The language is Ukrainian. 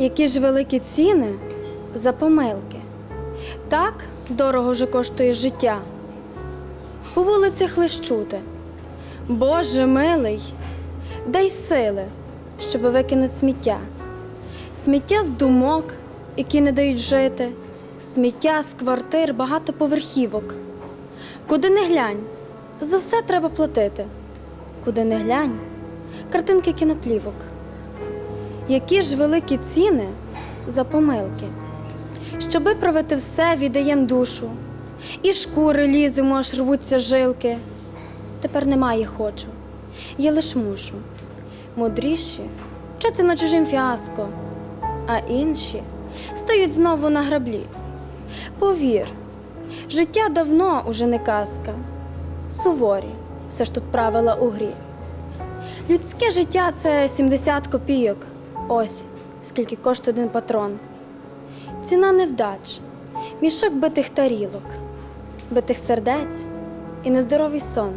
Які ж великі ціни за помилки. Так дорого же коштує життя. По вулицях лиш чути. Боже милий, дай сили, щоб викинути сміття. Сміття з думок, які не дають жити, сміття з квартир багатоповерхівок. Куди не глянь, за все треба платити. Куди не глянь, картинки кіноплівок. Які ж великі ціни за помилки. Щоб виправити все, віддаєм душу, і шкури ліземо, аж рвуться жилки. Тепер немає хочу, я лиш мушу. Мудріші вчаться на чужим фіаско, а інші стають знову на граблі. Повір, життя давно уже не казка. Суворі, все ж тут правила у грі. Людське життя це 70 копійок. Ось скільки коштує один патрон. Ціна невдач, мішок битих тарілок, битих сердець і нездоровий сон.